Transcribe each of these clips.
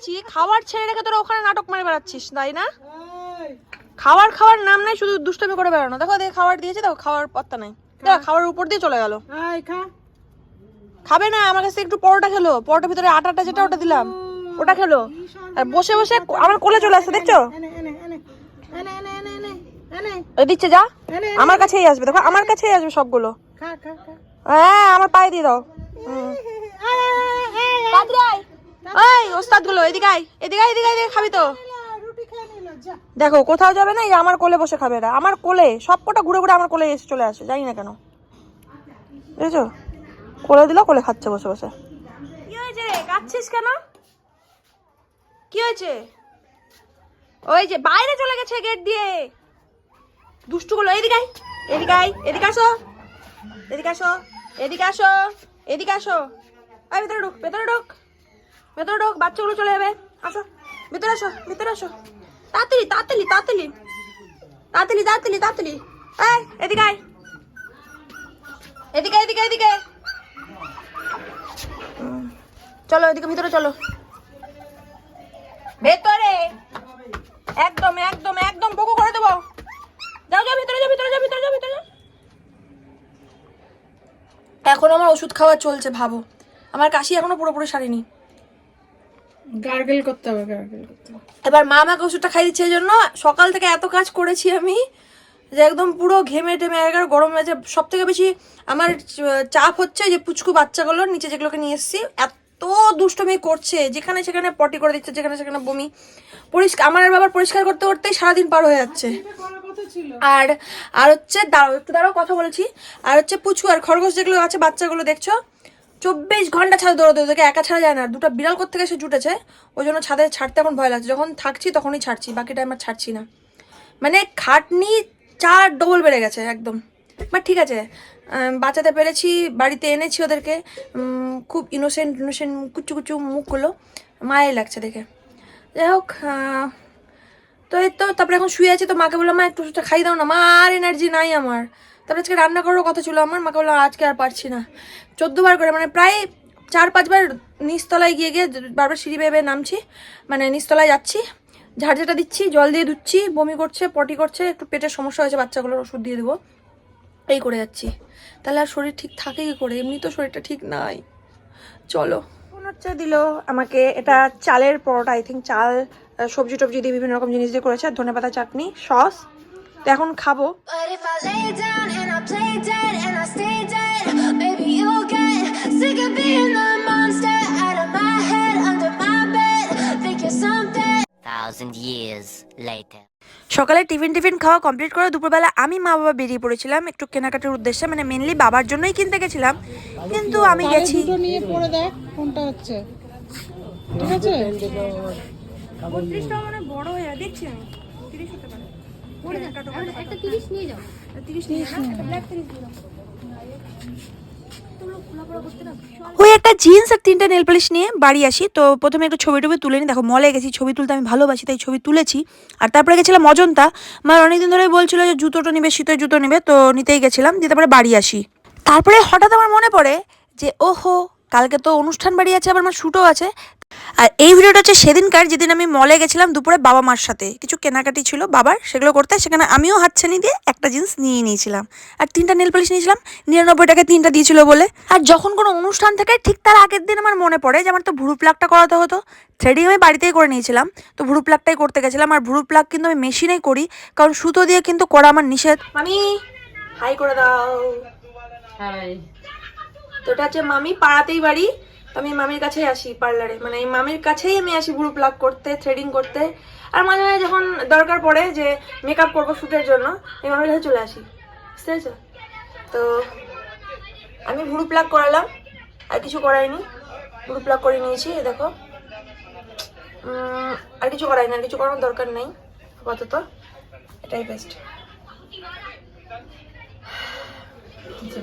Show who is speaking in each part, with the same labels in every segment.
Speaker 1: নিয়েছি খাবার ছেড়ে রেখে তোরা ওখানে নাটক মারে বেড়াচ্ছিস তাই না? খাবার খাওয়ার নাম নাই শুধু দুষ্টমি করে বেড়ানো। দেখো দেখে খাবার দিয়েছে দেখো খাওয়ার পাত্তা নাই। দেখো খাওয়ার উপর দিয়ে চলে গেল। খাবে না আমার কাছে একটু পরোটা খেলো। পরোটার ভিতরে আটাটা যেটা ওটা দিলাম ওটা খেলো। আর বসে বসে আমার কোলে চলে আসছে দেখছ? দিচ্ছে যা। আমার কাছেই আসবে দেখো আমার কাছেই আসবে সবগুলো। হ্যাঁ আমার পায়ে দিয়ে দাও। হুম। ওই ওস্তাদগুলো এদিকে আয় এদিকে আয়, এদিকে আয়, খাবি তো। দেখো কোথাও যাবে না আমার কোলে বসে খাবে এরা। আমার কোলে সব কটা ঘুরে ঘুরে আমার কোলে এসে চলে আসে জানি না কেন। বুঝেছ? কোলে দিল কোলে খাচ্ছে বসে বসে। কি হয়েছে কাচ্ছিস কেন? কি হয়েছে? ওই যে বাইরে চলে গেছে গেট দিয়ে। দুষ্টুগুলো এদিকে আয় এদিকে আয় এদিকে আসো। এদিকে আসো এদিকে আসো এদিকে আসো। আয় ভেতরে ঢুক ভেতরে ঢুক। ভেতরে ঢুক, বাচ্চাগুলো চলে যাবে। আসো, ভেতরে আসো ভেতরে আসো। তাড়াতাড়ি তাড়াতাড়ি তাড়াতাড়ি। তাড়াতাড়ি তাড়াতাড়ি তাড়াতাড়ি। এই, এদিকে আয়। এদিকে এদিকে এদিকে। চলো, এদিকে ভিতরে চলো। ভেতরে। একদম একদম একদম বকো করে দেবো। যাও যাও, ভিতরে যাও ভিতরে যাও ভিতরে যাও ভিতরে যাও। এখন আমার ওষুধ খাওয়া চলছে, ভাবো। আমার কাশি এখনও পুরোপুরি সারেনি।
Speaker 2: গার্গেল করতে হবে গার্গেল করতে হবে।
Speaker 1: এবার মা আমাকে ওষুধটা খাই দিচ্ছে এই জন্য সকাল থেকে এত কাজ করেছি আমি যে একদম পুরো ঘেমে টেমে একবার গরম হয়েছে। সব থেকে বেশি আমার চাপ হচ্ছে যে পুচকু বাচ্চাগুলোর নিচে যেগুলোকে নিয়ে এসেছি। এত দুষ্টমি করছে যেখানে সেখানে পটি করে দিচ্ছে যেখানে সেখানে বমি। পরিষ্কার আমার আর বাবার পরিষ্কার করতে করতেই সারাদিন পার হয়ে যাচ্ছে। আর আর হচ্ছে দাঁড়াও একটু দাঁড়াও কথা বলেছি। আর হচ্ছে পুচু আর খরগোশ যেগুলো আছে বাচ্চাগুলো দেখছ? চব্বিশ ঘণ্টা ছাদে দৌড়াতে ওদেরকে একা ছাড়া যায় না। দুটো বিড়াল করতে এসে জুটেছে, ওই জন্য ছাদে ছাড়তে এখন ভয় লাগছে। যখন থাকছি তখনই ছাড়ছি বাকি টাইম আর ছাড়ছি না। মানে খাটনি চার ডবল বেড়ে গেছে, একদম। বাট ঠিক আছে বাঁচাতে পেরেছি, বাড়িতে এনেছি ওদেরকে। খুব ইনোসেন্ট ইনোসেন্ট কুচু কুচু মুখগুলো মায়াই লাগছে দেখে। যাই হোক তো এই তো, তারপরে এখন শুয়ে আছি, তো মাকে বললাম, মা, একটু খাই দাও না মা আর এনার্জি নাই আমার। তারপরে আজকে রান্না করারও কথা ছিল আমার। মাকে বললাম, আজকে আর পারছি না। চোদ্দবার করে মানে প্রায় চার, পাঁচবার নিচতলায় গিয়ে গিয়ে বারবার সিঁড়ি বেয়ে নামছি। মানে নিচতলায় যাচ্ছি। ঝাড়ঝাটা দিচ্ছি, জল দিয়ে ধুচ্ছি, বমি করছে, পটি করছে, একটু পেটের সমস্যা হয়েছে, বাচ্চাগুলোর ওষুধ দিয়ে দেবো। এই করে যাচ্ছি। তাহলে আর শরীর ঠিক থাকে কি করে? এমনি তো শরীরটা ঠিক নাই। চলো। হচ্ছে দিল আমাকে। এটা চালের পরোটা আই থিঙ্ক চাল সবজি টবজি দিয়ে বিভিন্ন রকম জিনিস দিয়ে করেছে ধনে পাতা চাটনি, সস। তো এখন খাব। সকালে টিফিন টিফিন খাওয়া কমপ্লিট করে দুপুরবেলা আমি মা বাবা বেরিয়ে পড়েছিলাম একটু কেনাকাটার উদ্দেশ্যে মানে মেনলি বাবার জন্যই কিনতে গেছিলাম। কিন্তু আমি গেছি।
Speaker 2: কোনটা হচ্ছে। ঠিক আছে?
Speaker 1: মানে বড় হয়ে দেখছি তিরিশ হতে পারে
Speaker 3: তিরিশ নিয়ে যাও।
Speaker 1: তিরিশ নিয়ে ওই একটা জিন্স আর তিনটে নেল পলিশ নিয়ে বাড়ি আসি। তো প্রথমে একটু ছবি টবি তুলে নি। দেখো মলে গেছি ছবি তুলতে আমি ভালোবাসি তাই ছবি তুলেছি। আর তারপরে গেছিলাম অজন্তা। মা অনেকদিন ধরেই বলছিল যে জুতোটা নিবে শীতের জুতো নেবে তো নিতেই গেছিলাম। দিয়ে তারপরে বাড়ি আসি। তারপরে হঠাৎ আমার মনে পড়ে যে ওহো কালকে তো অনুষ্ঠান বাড়ি আছে আবার আমার শ্যুটও আছে। আর এই ভিডিওটা হচ্ছে সেদিনকার যেদিন আমি মলে গেছিলাম দুপুরে বাবা মার সাথে। কিছু কেনাকাটি ছিল বাবার সেগুলো করতে। সেখানে আমিও হাতছানি দিয়ে একটা জিন্স নিয়ে নিয়েছিলাম। আর তিনটা নেল পলিশ নিয়েছিলাম। নিরানব্বই টাকায় তিনটা দিয়েছিল বলে। আর যখন কোনো অনুষ্ঠান থাকে ঠিক তার আগের দিন আমার মনে পড়ে যে আমার তো ভুরু প্লাগটা করাতে হতো। থ্রেডিং আমি বাড়িতেই করে নিয়েছিলাম। তো ভুরু প্লাগটাই করতে গেছিলাম। আর ভুরু প্লাগ কিন্তু আমি মেশিনেই করি। কারণ সুতো দিয়ে কিন্তু করা আমার নিষেধ। মামি হাই করে দাও।
Speaker 2: হাই
Speaker 1: তো এটা হচ্ছে মামি পাড়াতেই বাড়ি। আমি মামির কাছেই আসি পার্লারে মানে এই মামির কাছেই আমি আসি ভুরু প্লাগ করতে থ্রেডিং করতে। আর মাঝে মাঝে যখন দরকার পড়ে যে মেকআপ করব শ্যুটের জন্য, এই মামির কাছে চলে আসি। বুঝতে পেরেছ? তো আমি ভুরু প্লাগ করালাম, আর কিছু করাইনি। ভুরু প্লাগ করে নিয়েছি দেখো। আর কিছু করাইনি আর কিছু করানোর দরকার নেই, আপাতত। এটাই বেস্ট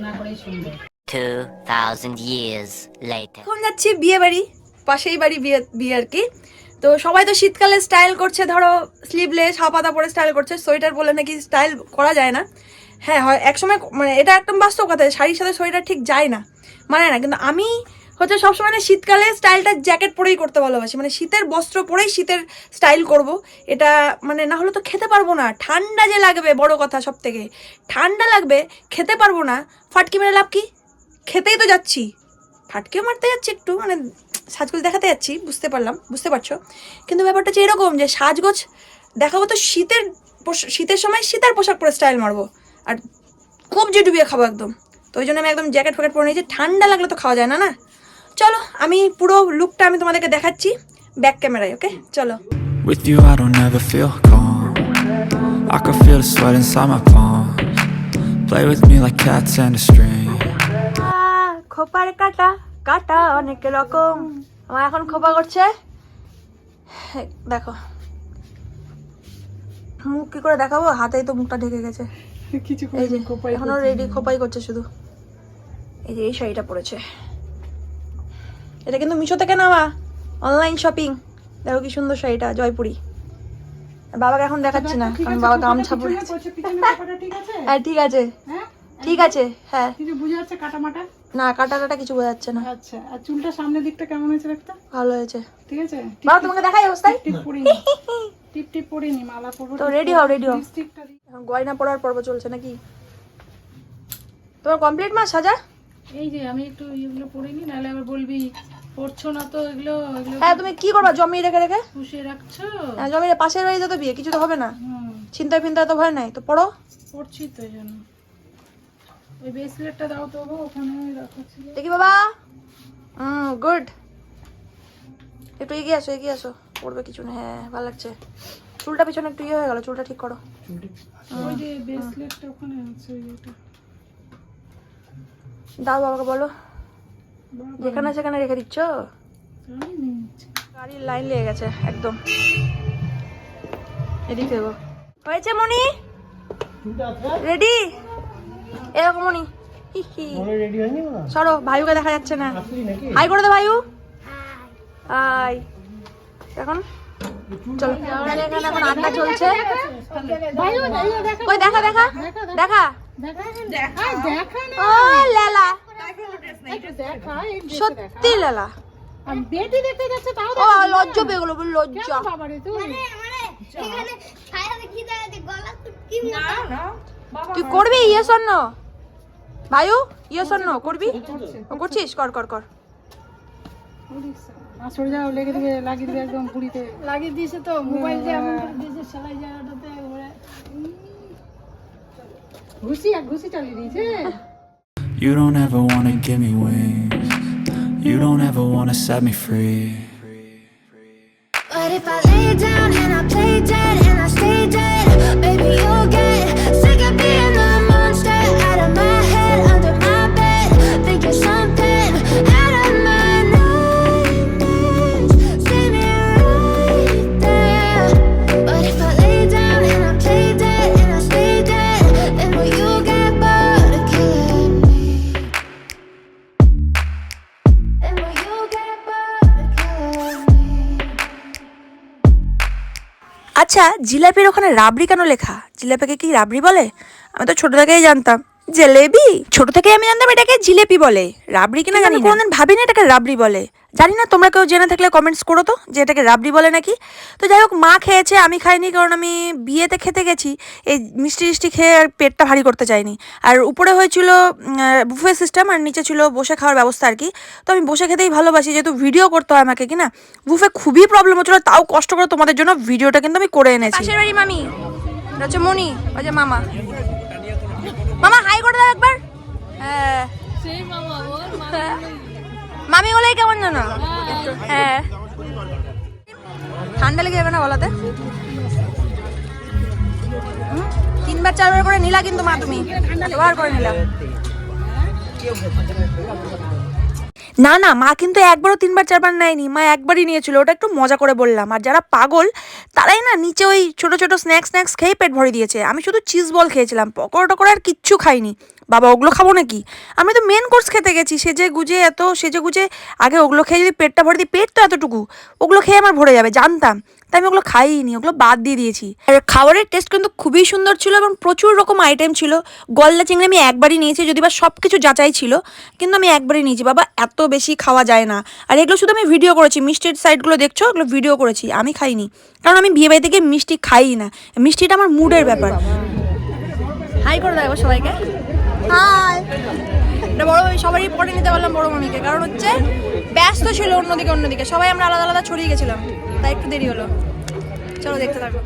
Speaker 2: না করেই সুন্দর
Speaker 4: Two thousand years later.
Speaker 1: এখন যাচ্ছি বিয়ে বাড়ি, পাশেই বাড়ি বিয়ে বিয়ে আর কি। তো সবাই তো শীতকালে স্টাইল করছে, ধরো স্লিভলেস হাফাতা পরে স্টাইল করছে, সোয়েটার বলে নাকি স্টাইল করা যায় না। হ্যাঁ হয়, একসময় মানে এটা একদম বাস্তব কথা, শাড়ির সাথে সোয়েটার ঠিক যায় না মানে না। কিন্তু আমি হচ্ছে সবসময় না শীতকালে স্টাইলটা জ্যাকেট পরেই করতে ভালোবাসি মানে শীতের বস্ত্র পরেই শীতের স্টাইল করব। এটা মানে না হলে তো খেতে পারব না। ঠান্ডা যে লাগবে, বড় কথা সব থেকে ঠান্ডা লাগবে, খেতে পারব না। ফাটকি মেরে লাভ কি? খেতেই তো যাচ্ছি ফাটকে মারতে যাচ্ছি একটু মানে সাজগোজ দেখাতে যাচ্ছি বুঝতে পারলাম বুঝতে পারছ কিন্তু ব্যাপারটা হচ্ছে এরকম যে সাজগোজ দেখাবো তো শীতের শীতের সময় শীতের পোশাক পরে স্টাইল মারবো আর কবজি ডুবিয়ে খাব একদম তো ওই জন্য আমি একদম জ্যাকেট ফ্যাকেট পরে নিয়েছি ঠান্ডা লাগলে তো খাওয়া যায় না না চলো আমি পুরো লুকটা আমি তোমাদেরকে দেখাচ্ছি ব্যাক ক্যামেরায় ওকে চলো
Speaker 5: With you, I don't ever feel calm. I can feel the sweat inside my palms. Play with me like cats and a string.
Speaker 1: খোপার কাটা কাটা অনেক রকম। আমার এখন খোপা করছে। দেখো। মুখ কি করে দেখাবো? হাতেই তো মুখটা ঢেকে গেছে। এই যে এখনও রেডি খোপাই করছে শুধু। এই যে এই শাড়িটা পরেছে। এটা কিন্তু মিশো থেকে নেওয়া। অনলাইন শপিং দেখো কি সুন্দর শাড়িটা জয়পুরি। বাবাকে এখন দেখাচ্ছি না কারণ বাবা গামছা পরে আছে? হ্যাঁ ঠিক আছে।
Speaker 2: হ্যাঁ?
Speaker 1: ঠিক আছে হ্যাঁ।
Speaker 2: বুঝে যাচ্ছে কাটা মাটা
Speaker 1: না কাটা কাটা কিছু বোঝা যাচ্ছে না।
Speaker 2: আচ্ছা আর চুলটা সামনের দিকটা কেমন হয়েছে একটা
Speaker 1: ভালো হয়েছে।
Speaker 2: ঠিক আছে?
Speaker 1: বাবা তোমাকে দেখাই অবস্থায়?
Speaker 2: টিপ পরিনি টিপ টিপ পরিনি মালা পরবো
Speaker 1: তো রেডি হও রেডি হও। এখন গয়না পর্ব চলছে নাকি? তোমার কমপ্লিট মা সাজা?
Speaker 2: এই যে আমি একটু এগুলো পরিনি নাহলে আবার বলবি পড়ছো না তো এগুলো এগুলো
Speaker 1: হ্যাঁ তুমি কি করবা জমিয়ে রেখে রেখে
Speaker 2: পুষে রাখছো?
Speaker 1: হ্যাঁ জমিয়ে পাশের বাড়িতে তো বিয়ে কিছু তো হবে না।
Speaker 2: হুম।
Speaker 1: চিন্তায় ফিন্তায় তো ভয় নাই তো পড়ো।
Speaker 2: পড়ছি তো এই জন্য। ওই ব্রেসলেটটা দাও তো ওখানে রাখা ছিল
Speaker 1: দেখি বাবা। হুম গুড একটু এগিয়ে আসো এগিয়ে আসো। পড়বে কিছু না হ্যাঁ ভালো লাগছে। চুলটা পিছনে একটু ইয়ে হয়ে গেল চুলটা ঠিক করো।
Speaker 2: ওই যে ব্রেসলেটটা ওখানে আছে এটা।
Speaker 1: দাও বাবাকে বলো। যেখানে সেখানে রেখে দিচ্ছ? গাড়ির লাইন লেগে গেছে একদম। এদিকে গো হয়েছে মনি? রেডি এরকম হি হি। সরো ভাইউকে দেখা যাচ্ছে না। হাই করে দে ভাইউ। হাই। এখন চলো। এখানে এখন আড্ডা চলছে। দেখা দেখা দেখা
Speaker 2: দেখা। দেখা। না।
Speaker 1: ও লেলা।
Speaker 2: একটু দেখা এই যে
Speaker 1: সত্যি লেলা।
Speaker 2: আমি বেটি দেখতে যাচ্ছে তাও
Speaker 1: ও লজ্জা পেয়ে গেলো বল লজ্জা।
Speaker 2: তুই
Speaker 1: করবি? Yes or no. ভাইউ yes or no করবি? ও করছিস? কর কর কর।
Speaker 2: আর সরে যাও লেগে দিবে লাগিয়ে দিবে একদম পুরিতে।
Speaker 3: লাগিয়ে দিয়েছে তো মোবাইল দিয়ে এমন করে দিয়েছে সেলাই জায়গাটাতে একবারে
Speaker 2: ঘুষি আর ঘুষি চালিয়ে দিয়েছে।
Speaker 5: You don't ever wanna give me wings. You don't ever wanna set me free.
Speaker 6: But if I
Speaker 1: আচ্ছা জিলাপির ওখানে রাবড়ি কেন লেখা? জিলাপিকে কি রাবড়ি বলে? আমি তো ছোটো থেকেই জানতাম। জেলেবি? ছোট থেকে আমি জানতাম এটাকে জিলেপি বলে। রাবড়ি কিনা জানি কোনোদিন ভাবিনি এটাকে রাবড়ি বলে। জানি না তোমরা কেউ জেনে থাকলে কমেন্টস করো তো যে এটাকে রাবড়ি বলে নাকি। তো যাই হোক মা খেয়েছে আমি খাইনি কারণ আমি বিয়েতে খেতে গেছি। এই মিষ্টি মিষ্টি খেয়ে আর পেটটা ভারী করতে চাইনি। আর উপরে হয়েছিল বুফে সিস্টেম আর নিচে ছিল বসে খাওয়ার ব্যবস্থা আর কি। তো আমি বসে খেতেই ভালোবাসি যেহেতু ভিডিও করতে হয় আমাকে কি না? বুফে খুবই প্রবলেম হচ্ছিল তাও কষ্ট করে তোমাদের জন্য ভিডিওটা কিন্তু আমি করে এনেছি। পাশের বাড়ি মামি হচ্ছে মনি ওই যে মামা। মামা হাই করে দাও একবার। হ্যাঁ। হ্যাঁ। মামি বলেই কেমন জানো? হ্যাঁ। ঠান্ডা লেগে যাবে না বলাতে তিনবার চারবার করে নিলা কিন্তু মা তুমি। ব্যবহার করে নিলাম। না না, মা কিন্তু একবারও তিনবার, চারবার নেয়নি। মা একবারই নিয়েছিল, ওটা একটু মজা করে বললাম। আর যারা পাগল, তারাই না নিচে ওই ছোটো ছোটো স্ন্যাক্স স্ন্যাক্স খেয়ে পেট ভরে দিয়েছে। আমি শুধু চিজ বল খেয়েছিলাম পকোড়া টকোড়া আর কিচ্ছু খাইনি। বাবা, ওগুলো খাব নাকি? আমি তো মেন কোর্স খেতে গেছি, সেজে গুজে এত, সেজে গুজে আগে ওগুলো খেয়ে যদি পেটটা ভরে দিই, পেট তো এতটুকু, ওগুলো খেয়ে আমার ভরে যাবে, জানতাম। তাই আমি ওগুলো খাইনি, ওগুলো বাদ দিয়ে দিয়েছি। আর খাবারের টেস্ট কিন্তু খুবই সুন্দর ছিল এবং প্রচুর রকম আইটেম ছিল। গলদা চিংড়ি আমি একবারই নিয়েছি, যদি বা সব কিছু যাচাই ছিল, কিন্তু আমি একবারই নিয়েছি। বাবা, এত বেশি খাওয়া যায় না। আর এগুলো শুধু আমি ভিডিও করেছি, মিষ্টির সাইডগুলো দেখছ, এগুলো ভিডিও করেছি, আমি খাইনি। কারণ আমি বিয়ে বাড়ি থেকে মিষ্টি খাই না। মিষ্টিটা আমার মুডের ব্যাপার। হাই করে দেবো সবাইকে। হাই। এটা বড় সবারই পরে নিতে পারলাম বড় মামিকে কারণ হচ্ছে ব্যস্ত ছিল অন্যদিকে অন্যদিকে। সবাই আমরা আলাদা আলাদা ছড়িয়ে গেছিলাম তাই একটু দেরি হলো। চলো দেখতে থাকো।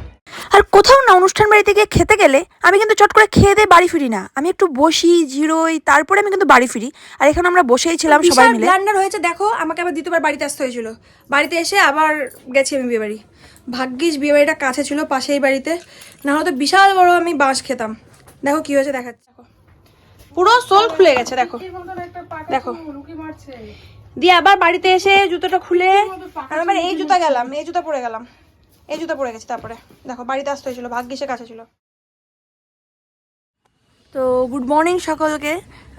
Speaker 1: আর কোথাও না অনুষ্ঠান বাড়িতে গিয়ে খেতে গেলে আমি কিন্তু চট করে খেয়ে দিয়ে বাড়ি ফিরি না। আমি একটু বসি জিরোই তারপরে আমি কিন্তু বাড়ি ফিরি। আর এখানে আমরা বসেই ছিলাম সবাই মিলে। ব্লান্ডার হয়েছে দেখো আমাকে আবার দ্বিতীয়বার বাড়িতে আসতে হয়েছিল। বাড়িতে এসে আবার গেছি আমি বিয়ে বাড়ি ভাগ্যিস বিয়ে বাড়িটা কাছে ছিল পাশেই বাড়িতে। না হলে তো বিশাল বড় আমি বাঁশ খেতাম। দেখো কি হয়েছে দেখাচ্ছি। দেখো পুরো সোল খুলে গেছে দেখো। দেখো। দিয়ে আবার বাড়িতে এসে জুতোটা খুলে আমার এই জুতা গেলাম এই জুতা পরে গেলাম। এই জুতা পরে গেছে তারপরে। দেখো বাড়িতে আসতে হয়েছিল ভাগ্যিসে কাছে ছিল। তো গুড মর্নিং সকলকে।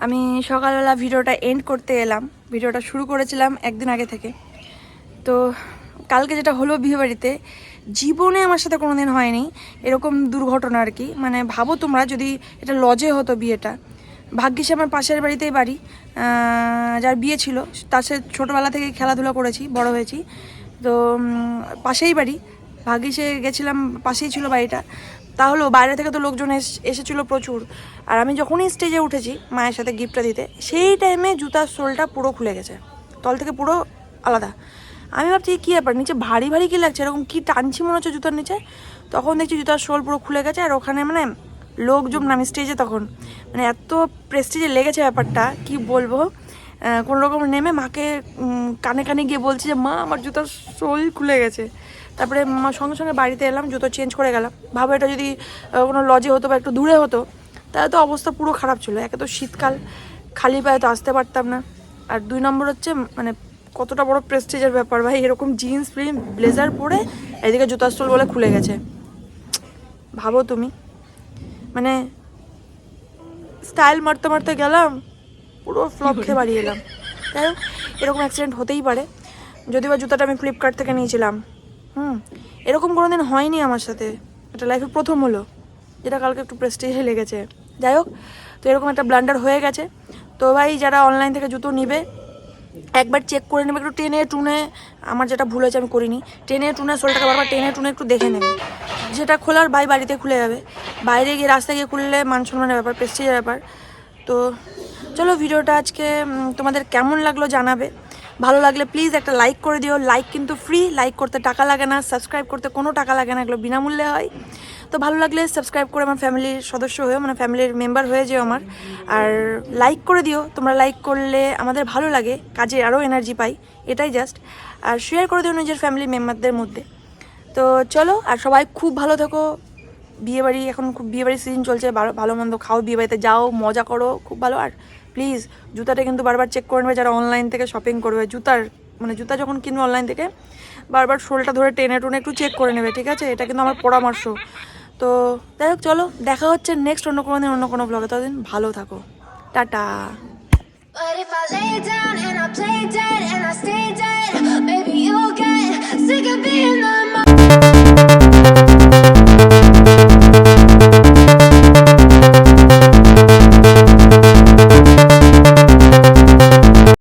Speaker 1: আমি সকালবেলা ভিডিওটা এন্ড করতে এলাম। ভিডিওটা শুরু করেছিলাম একদিন আগে থেকে। তো কালকে যেটা হলো বিয়েবাড়িতে জীবনে আমার সাথে কোনো দিন হয়নি। এরকম দুর্ঘটনা আর কি। মানে ভাবো তোমরা যদি এটা লজে হতো বিয়েটা। ভাগ্যিস আমার পাশের বাড়িতেই বাড়ি যার বিয়ে ছিল, তার সাথে ছোটোবেলা থেকে খেলাধুলা করেছি, বড় হয়েছি। তো পাশেই বাড়ি, ভাগ্যিসে গেছিলাম, পাশেই ছিল বাড়িটা। তাহলেও বাইরে থেকে তো লোকজন এস- এসেছিল প্রচুর। আর আমি যখনই স্টেজে উঠেছি মায়ের সাথে গিফটটা দিতে, সেই টাইমে জুতার সোলটা পুরো খুলে গেছে। তল থেকে পুরো আলাদা। আমি ভাবছি, কী ব্যাপার? নিচে ভারী ভারী কী লাগছে? এরকম কী টানছি মনে হচ্ছে জুতার নিচে? তখন দেখছি জুতার সোল পুরো খুলে গেছে, আর ওখানে মানে লোকজন আমি স্টেজে তখন। মানে এত প্রেস্টিজে লেগেছে ব্যাপারটা, কি বলব? কোনো রকম নেমে মাকে কানে কানে গিয়ে বলছি যে, মা, আমার জুতার সোল খুলে গেছে। তারপরে মা সঙ্গে সঙ্গে বাড়িতে এলাম, জুতো চেঞ্জ করে গেলাম। ভাবো, এটা যদি কোনো লজে হতো বা একটু দূরে হতো, তাহলে তো অবস্থা পুরো খারাপ ছিল। একে তো শীতকাল, খালি পায়ে তো আসতে পারতাম না। আর দুই নম্বর হচ্ছে মানে কতটা বড় প্রেস্টিজের ব্যাপার ভাই। এরকম জিন্স ফিল্ম ব্লেজার পরে এদিকে জুতার স্টোল বলে খুলে গেছে। ভাবো তুমি। মানে স্টাইল মারতে মারতে গেলাম পুরো ফ্লপ খেয়ে বাড়ি এলাম। যাই হোক এরকম অ্যাক্সিডেন্ট হতেই পারে। যদিও বা জুতাটা আমি ফ্লিপকার্ট থেকে নিয়েছিলাম। হুম এরকম কোনো দিন হয়নি আমার সাথে। এটা লাইফে প্রথম হলো যেটা কালকে একটু প্রেস্টিজে লেগেছে। যাই হোক তো এরকম একটা ব্লান্ডার হয়ে গেছে। তো ভাই যারা অনলাইন থেকে জুতো নিবে একবার চেক করে নেবে, একটু টেনে টুনে, আমার যেটা ভুল হয়েছে আমি করিনি। টেনে টুনে সোলটাকে বারবার টেনে টুনে একটু দেখে নেবে। যেটা খোলার ভাই বাড়িতে খুলে যাবে। বাইরে গিয়ে রাস্তায় গিয়ে খুললে মান সম্মানের ব্যাপার প্রেস্টিজের ব্যাপার। তো চলো, ভিডিওটা আজকে তোমাদের কেমন লাগল জানাবে। ভালো লাগলে প্লিজ একটা লাইক করে দিও। লাইক কিন্তু ফ্রি লাইক করতে টাকা লাগে না সাবস্ক্রাইব করতে কোনো টাকা লাগে না, এগুলো বিনামূল্যে হয়। তো ভালো লাগলে সাবস্ক্রাইব করে আমার ফ্যামিলির সদস্য হয়েও মানে ফ্যামিলির মেম্বার হয়ে যেও আমার। আর লাইক করে দিও, তোমরা লাইক করলে আমাদের ভালো লাগে, কাজে আরও এনার্জি পাই, এটাই জাস্ট আর শেয়ার করে দিও নিজের ফ্যামিলি মেম্বারদের মধ্যে। তো চলো, আর সবাই খুব ভালো থেকো। বিয়েবাড়ি এখন খুব বিয়েবাড়ির সিজন চলছে, ভালো- ভালো মন্দ খাও বিয়েবাড়িতে যাও, মজা করো, খুব ভালো। আর প্লিজ জুতাটা কিন্তু বারবার চেক করে নেবে যারা অনলাইন থেকে শপিং করবে। জুতার মানে জুতা যখন কিনবে অনলাইন থেকে বারবার শোলটা ধরে টেনে টুনে একটু চেক করে নেবে ঠিক আছে? এটা কিন্তু আমার পরামর্শ। তো যাই হোক চলো দেখা হচ্ছে নেক্সট অন্য কোনো দিন অন্য কোনো ব্লগে ততদিন ভালো থাকো। Tata.
Speaker 6: But if I lay down and I play dead and I stay dead, you'll get sick of being the